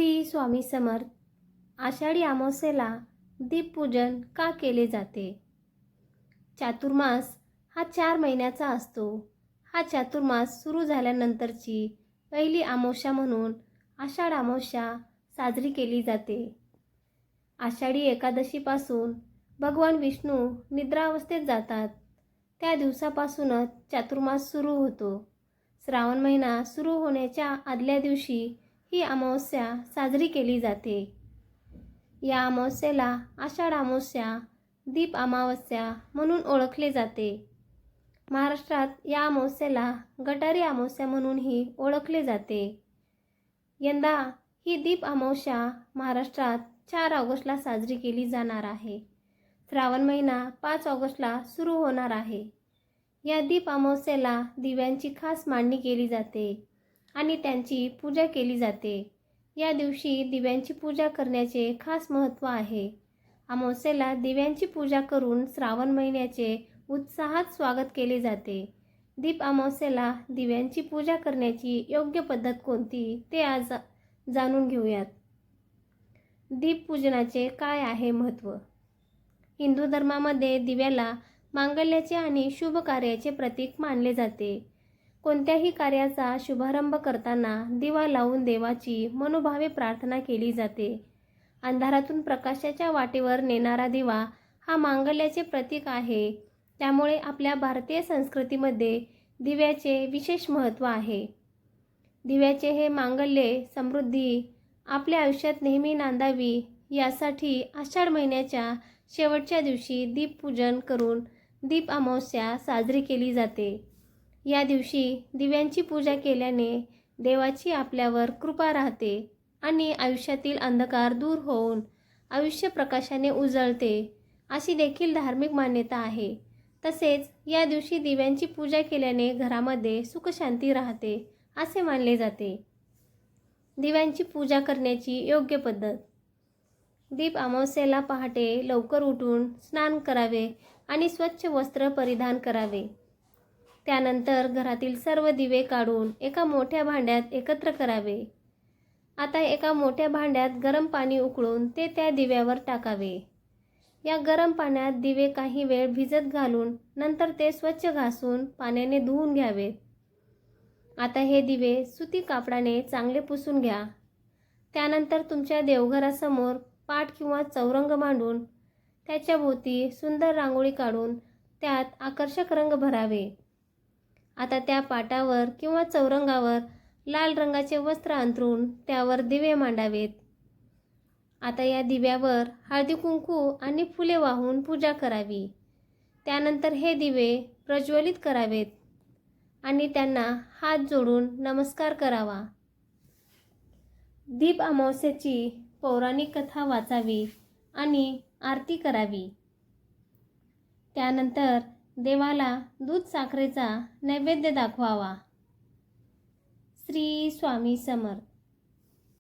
श्री स्वामी समर्थ आषाढी अमावस्येला दीपपूजन का केले जाते? चातुर्मास हा चार महिन्याचा असतो. हा चातुर्मास सुरू झाल्यानंतरची पहिली अमावस्या म्हणून आषाढ अमावस्या साजरी केली जाते. आषाढी एकादशीपासून भगवान विष्णू निद्रावस्थेत जातात. त्या दिवसापासूनच चातुर्मास सुरू होतो. श्रावण महिना सुरू होण्याच्या आदल्या दिवशी ही अमावस्या साजरी केली जाते. या अमावस्येला आषाढ अमावस्या दीप अमावस्या म्हणून ओळखले जाते. महाराष्ट्रात या अमावस्येला गटारी अमावस्या म्हणूनही ओळखले जाते. यंदा ही दीप अमावस्या महाराष्ट्रात चार ऑगस्टला साजरी केली जाणार आहे. श्रावण महिना पाच ऑगस्टला सुरू होणार आहे. या दीप अमावस्येला दिव्यांची खास मांडणी केली जाते. आणि त्यांची पूजा केली जाते. या दिवशी दिव्यांची पूजा करण्याचे खास महत्त्व आहे. अमावस्येला दिव्यांची पूजा करून श्रावण महिन्याचे उत्साहात स्वागत केले जाते. दीप अमावस्येला दिव्यांची पूजा करण्याची योग्य पद्धत कोणती ते आज जाणून घेऊयात. दीपपूजनाचे काय आहे महत्त्व? हिंदू धर्मामध्ये दिव्याला मांगल्याचे आणि शुभ कार्याचे प्रतीक मानले जाते. कोणत्याही कार्याचा शुभारंभ करताना दिवा लावून देवाची मनोभावे प्रार्थना केली जाते. अंधारातून प्रकाशाच्या वाटेवर नेणारा दिवा हा मांगल्याचे प्रतीक आहे. त्यामुळे आपल्या भारतीय संस्कृतीमध्ये दिव्याचे विशेष महत्त्व आहे. दिव्याचे हे मांगल्य समृद्धी आपल्या आयुष्यात नेहमी नांदावी यासाठी आषाढ महिन्याच्या शेवटच्या दिवशी दीपपूजन करून दीप अमावस्या साजरी केली जाते. या दिवशी दिव्यांची पूजा केल्याने देवाची आपल्यावर कृपा राहते आणि आयुष्यातील अंधकार दूर होऊन आयुष्य प्रकाशाने उजळते अशी देखील धार्मिक मान्यता आहे. तसेच या दिवशी दिव्यांची पूजा केल्याने घरामध्ये सुखशांती राहते असे मानले जाते. दिव्यांची पूजा करण्याची योग्य पद्धत. दीप अमावस्येला पहाटे लवकर उठून स्नान करावे आणि स्वच्छ वस्त्र परिधान करावे. त्यानंतर घरातील सर्व दिवे काढून एका मोठ्या भांड्यात एकत्र करावे. आता एका मोठ्या भांड्यात गरम पाणी उकळून ते त्या दिव्यावर टाकावे. या गरम पाण्यात दिवे काही वेळ भिजत घालून नंतर ते स्वच्छ घासून पाण्याने धुवून घ्यावेत. आता हे दिवे सुती कापडाने चांगले पुसून घ्या. त्यानंतर तुमच्या देवघरासमोर पाठ किंवा चौरंग मांडून त्याच्या भोवती सुंदर रांगोळी काढून त्यात आकर्षक रंग भरावे. आता त्या पाटावर किंवा चौरंगावर लाल रंगाचे वस्त्र अंथरून त्यावर दिवे मांडावेत. आता या दिव्यावर हळदी कुंकू आणि फुले वाहून पूजा करावी. त्यानंतर हे दिवे प्रज्वलित करावेत आणि त्यांना हात जोडून नमस्कार करावा. दीप अमावस्येची पौराणिक कथा वाचावी आणि आरती करावी. त्यानंतर देवाला दूध साखरेचा नैवेद्य दाखवावा. श्री स्वामी समर्थ.